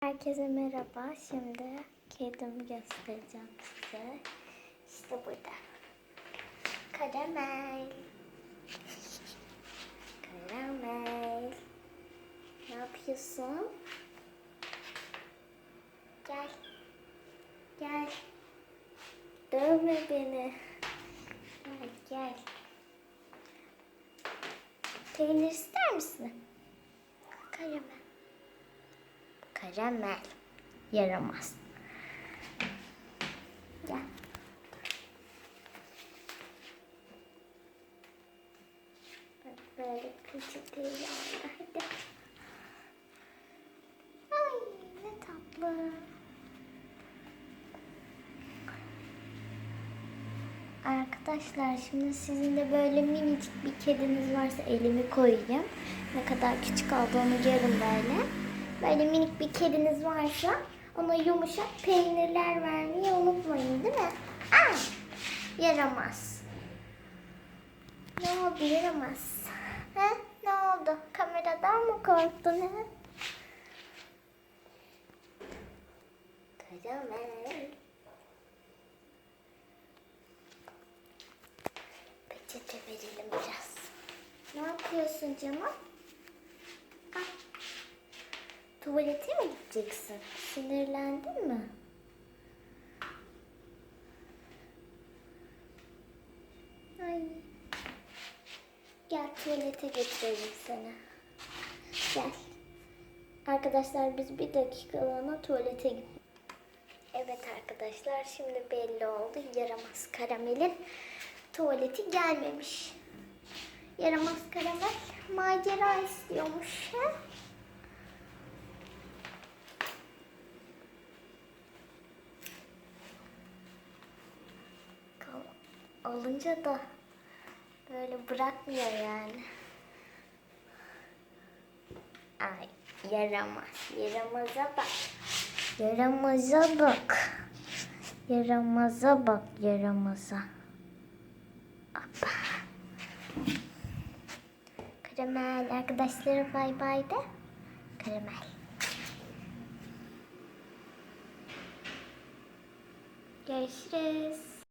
Herkese merhaba. Şimdi kedimi göstereceğim size. İşte burada. Karamel. Karamel. Ne yapıyorsun? Gel. Gel. Dövme beni. Gel gel. Peynir ister misin? Karamel. Karamel. Yaramaz. Gel. Bak böyle peçeteyi al. Hadi. Ay ne tatlı. Arkadaşlar şimdi sizin de böyle minicik bir kediniz varsa elimi koyayım. Ne kadar küçük olduğunu görün böyle. Böyle minik bir kediniz varsa ona yumuşak peynirler vermeyi unutmayın değil mi? Aa, yaramaz. Ne oldu yaramaz? He? Ne oldu? Kameradan mı korktun he? Karamel. Peçete verelim biraz. Ne yapıyorsun canım? Tuvalete mi gideceksin? Sinirlendin mi? Ay. Gel tuvalete götürelim seni. Gel. Arkadaşlar biz bir dakikalığına tuvalete gittik. Evet arkadaşlar şimdi belli oldu. Yaramaz karamelin tuvaleti gelmemiş. Yaramaz karamel macera istiyormuş. He? Alınca da böyle bırakmıyor yani. Ay yaramaz. Yaramaza bak. Yaramaza bak. Yaramaza bak yaramaza. Hoppa. Karamel arkadaşlara bay bay de. Karamel. Görüşürüz.